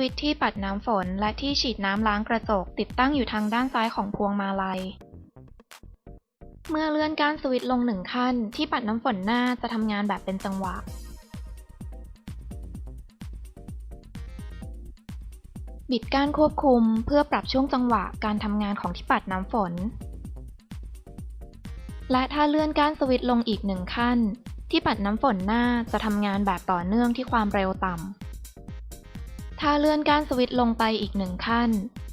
วิตช์ที่ปัดน้ำฝน และที่ฉีดน้ำล้างกระจก ติดตั้งอยู่ทางด้านซ้ายของพวงมาลัย เมื่อเลื่อนก้านสวิตช์ลงหนึ่งขั้น ที่ปัดน้ำฝนหน้าจะทำงานแบบเป็นจังหวะ บิดก้านควบคุมเพื่อปรับช่วงจังหวะการทำงานของที่ปัดน้ำฝน และถ้าเลื่อนก้านสวิตช์ลงอีกหนึ่งขั้น ที่ปัดน้ำฝนหน้าจะทำงานแบบต่อเนื่องที่ความเร็วต่ำ ถ้าเลื่อนก้านสวิตช์ลงไปอีกหนึ่งขั้น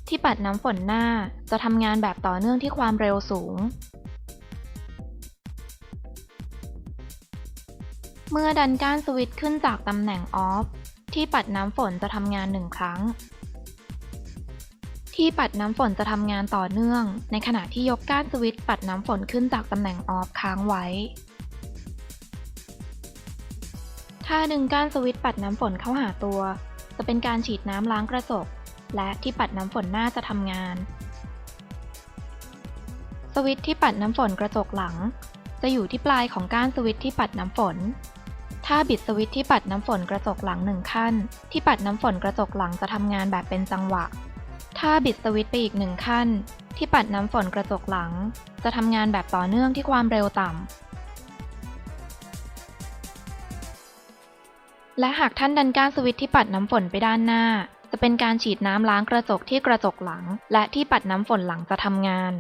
ที่ปัดน้ำฝนหน้าจะทำงานแบบต่อเนื่องที่ความเร็วสูง เมื่อดันก้านสวิตช์ขึ้นจากตำแหน่งออฟที่ปัดน้ำฝนจะทำงานหนึ่งครั้ง ที่ปัดน้ำฝนจะทำงานต่อเนื่อง ในขณะที่ยกก้านสวิตช์ปัดน้ำฝนขึ้นจากตำแหน่งออฟค้างไว้ถ้าดึงก้านสวิตช์ปัดน้ำฝนเข้าหาตัว จะเป็นการฉีดน้ำล้างกระจก และที่ปัดน้ำฝนหน้าจะทำงาน สวิตช์ที่ปัดน้ำฝนกระจกหลัง จะอยู่ที่ปลายของก้านสวิตช์ที่ปัดน้ำฝน ถ้าบิดสวิตช์ที่ปัดน้ำฝนกระจกหลังหนึ่งขั้น ที่ปัดน้ำฝนกระจกหลังจะทำงานแบบเป็นจังหวะ ถ้าบิดสวิตช์ไปอีกหนึ่งขั้น ที่ปัดน้ำฝนกระจกหลัง จะทำงานแบบต่อเนื่องที่ความเร็วต่ำ และหากท่านดันก้านสวิตช์ที่ปัดน้ำฝนไปด้านหน้า จะเป็นการฉีดน้ำล้างกระจกที่กระจกหลัง และที่ปัดน้ำฝนหลังจะทำงาน